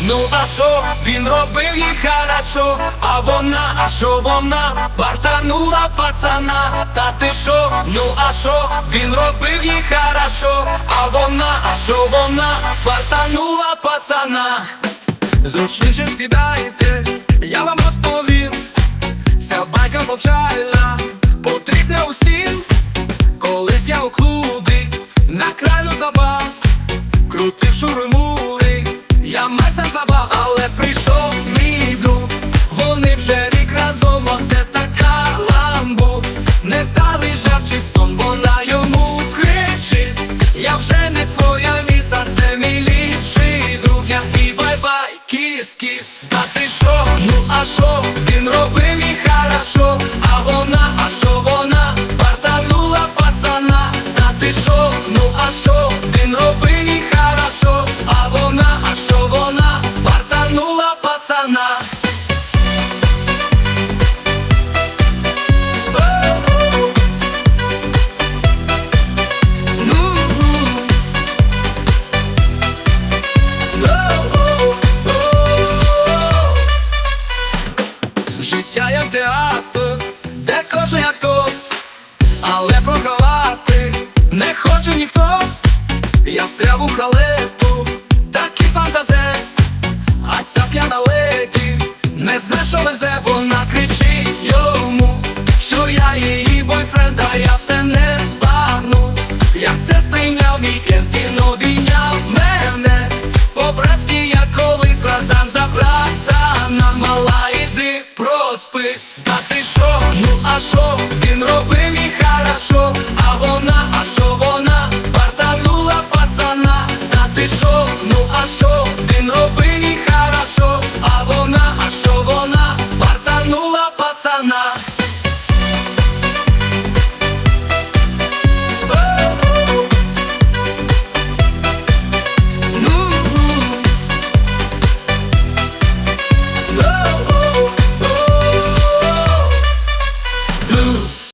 Ну а що, він робив їй хорошо, а вона, а що вона, бартанула пацана, та ти що, ну а що, він робив їй хорошо, а вона, а що вона, бартанула пацана. Зручніше сідайте, я вам розповім, ця байка повчальна, потрібна усім. Колись я у клубі на краю забав. Крутив шурмури, я але прийшов мій друг. Вони вже рік разом, оце така ламбу. Невдалий жар чи сон, вона йому кричить. Я вже не твоя міса, це мій ліпший друг. Я і бай-бай, кіс-кіс. Та ти що, ну а що, він робив О-о-о. Життя як театр, де кожен актор, але програвати не хоче ніхто. Я встряв у халепу, зна, везе, вона кричить йому, що я її бойфренд, а я все не збагну. Як це сприйняв мій кент, він обійняв мене. По-братськи я колись братан за братана Мала іди проспись, та ти що, ну а що, він робив і хорошо,